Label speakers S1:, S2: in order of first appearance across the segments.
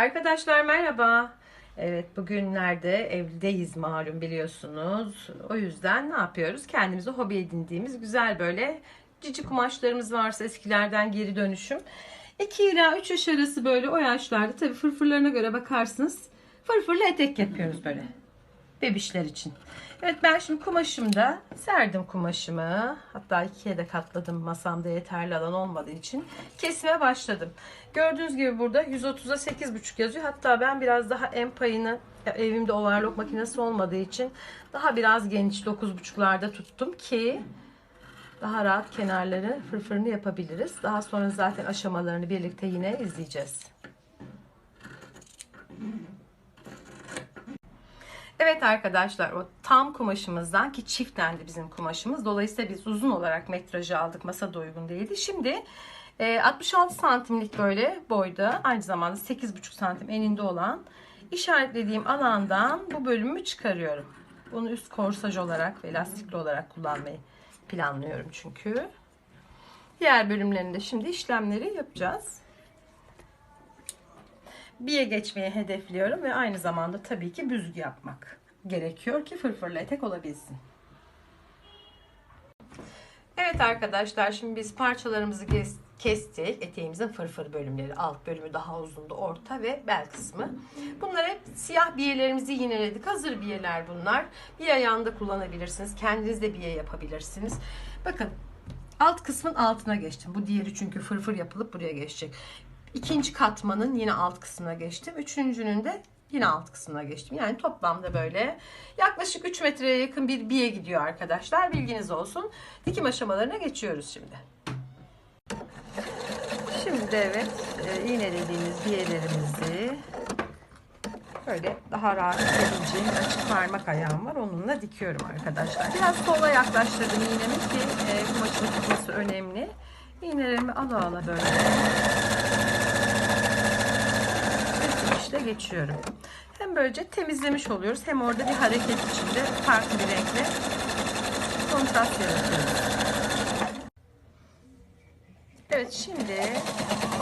S1: Arkadaşlar merhaba. Evet bugünlerde evdeyiz malum biliyorsunuz. O yüzden ne yapıyoruz? Kendimize hobi edindiğimiz güzel böyle cici kumaşlarımız varsa eskilerden geri dönüşüm. 2 ila 3 yaş arası böyle o yaşlarda tabii fırfırlarına göre bakarsınız. Fırfırlı etek yapıyoruz böyle. Bebişler için. Evet ben şimdi kumaşımda serdim kumaşımı. Hatta ikiye de katladım masamda yeterli alan olmadığı için. Kesime başladım. Gördüğünüz gibi burada 130'a 8,5 yazıyor. Hatta ben biraz daha en payını evimde overlock makinesi olmadığı için daha biraz geniş 9,5'larda tuttum ki daha rahat kenarları fırfırını yapabiliriz. Daha sonra zaten aşamalarını birlikte yine izleyeceğiz. Evet arkadaşlar o tam kumaşımızdan ki çiftlendi bizim kumaşımız. Dolayısıyla biz uzun olarak metrajı aldık. Masada uygun değildi. Şimdi e, 66 santimlik böyle boyda aynı zamanda 8,5 santim eninde olan işaretlediğim alandan bu bölümü çıkarıyorum. Bunu üst korsaj olarak ve lastikli olarak kullanmayı planlıyorum çünkü. Diğer bölümlerinde şimdi işlemleri yapacağız. Biye geçmeyi hedefliyorum ve aynı zamanda tabii ki büzgü yapmak gerekiyor ki fırfırlı etek olabilsin. Evet arkadaşlar şimdi biz parçalarımızı kes- kestik. Eteğimizin fırfır bölümleri. Alt bölümü daha uzundu. Orta ve bel kısmı. Bunlar hep siyah biyelerimizi yineledik. Hazır biyeler bunlar. Bir ayağında kullanabilirsiniz. Kendiniz de biye yapabilirsiniz. Bakın alt kısmın altına geçtim. Bu diğeri çünkü fırfır yapılıp buraya geçecek. İkinci katmanın yine alt kısmına geçtim. Üçüncünün de yine alt kısmına geçtim. Yani toplamda böyle yaklaşık 3 metreye yakın bir biye gidiyor arkadaşlar. Bilginiz olsun. Dikim aşamalarına geçiyoruz şimdi. Şimdi de evet e, iğnelediğimiz biyelerimizi böyle daha rahat gidebileceğim açık parmak ayağım var. Onunla dikiyorum arkadaşlar. Biraz sola yaklaştırdım iğnemi ki e, kumaşın tutması önemli. İğnelerimi ala ala böyle işte geçiyorum. Hem böylece temizlemiş oluyoruz hem orada bir hareket içinde farklı bir renkle kontrast yaratıyoruz. Evet şimdi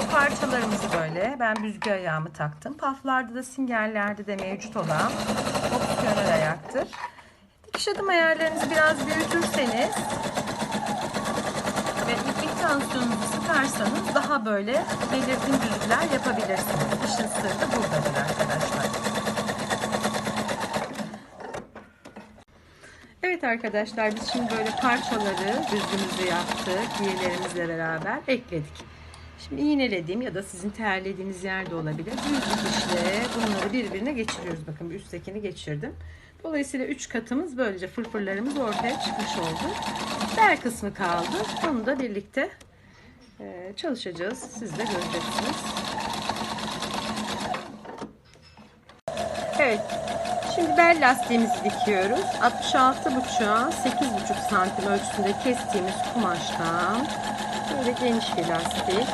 S1: o parçalarımızı böyle ben büzgü ayağımı taktım. Paflarda da singerlerde de mevcut olan opsiyonel ayaktır. Dikiş adım ayarlarınızı biraz büyütürseniz tansiyonunuzu sıkarsanız daha böyle belirgin düzükler yapabilirsiniz. İşin sırrı da buradadır arkadaşlar. Evet arkadaşlar biz şimdi böyle parçaları düzgünümüzü yaptık. Yiyelerimizle beraber ekledik. Şimdi iğnelediğim ya da sizin terlediğiniz yerde olabilir. Düz dikişle bunları birbirine geçiriyoruz. Bakın bir üsttekini geçirdim. Dolayısıyla üç katımız böylece fırfırlarımız ortaya çıkmış oldu. Bel kısmı kaldı. Onu da birlikte e, çalışacağız. Siz de göreceksiniz. Evet. Şimdi bel lastiğimizi dikiyoruz. 66,5'a 8,5 santim ölçüsünde kestiğimiz kumaştan böyle geniş bir lastik.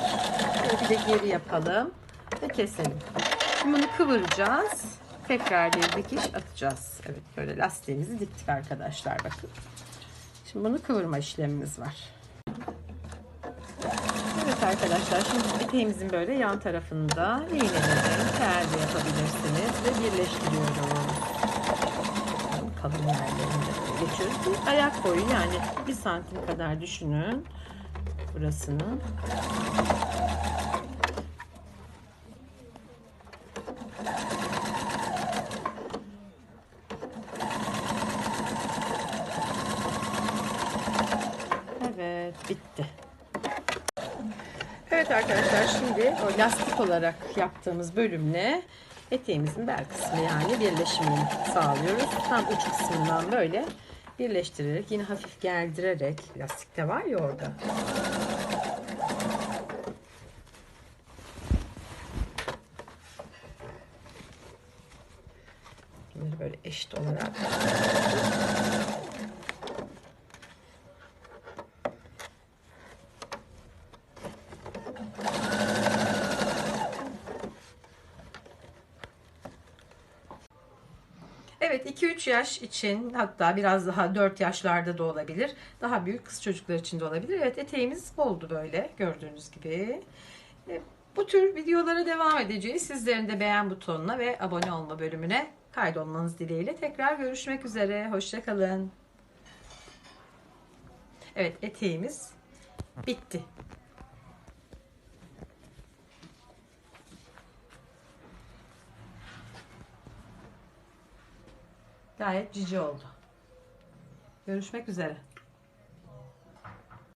S1: Böyle bir de geri yapalım ve keselim. Şimdi bunu kıvıracağız. Tekrar bir dikiş atacağız. Evet böyle lastiğimizi diktik arkadaşlar bakın. Şimdi bunu kıvırma işlemimiz var. Evet arkadaşlar şimdi eteğimizin böyle yan tarafında iğnelerini perde yapabilirsiniz ve birleştiriyoruz. Kalın yerlerinde geçiyoruz. Bir ayak boyu yani bir santim kadar düşünün burasını. Evet bitti. Evet arkadaşlar şimdi o lastik olarak yaptığımız bölümle eteğimizin bel kısmı yani birleşimini sağlıyoruz. Tam uç kısmından böyle birleştirerek yine hafif gerdirerek lastik de var ya orada. Bunları böyle eşit olarak Evet 2-3 yaş için hatta biraz daha 4 yaşlarda da olabilir. Daha büyük kız çocuklar için de olabilir. Evet eteğimiz oldu böyle gördüğünüz gibi. E, Bu tür videolara devam edeceğiz. Sizlerin de beğen butonuna ve abone olma bölümüne kaydolmanız dileğiyle. Tekrar görüşmek üzere. Hoşçakalın. Evet eteğimiz bitti. Gayet cici oldu. Görüşmek üzere.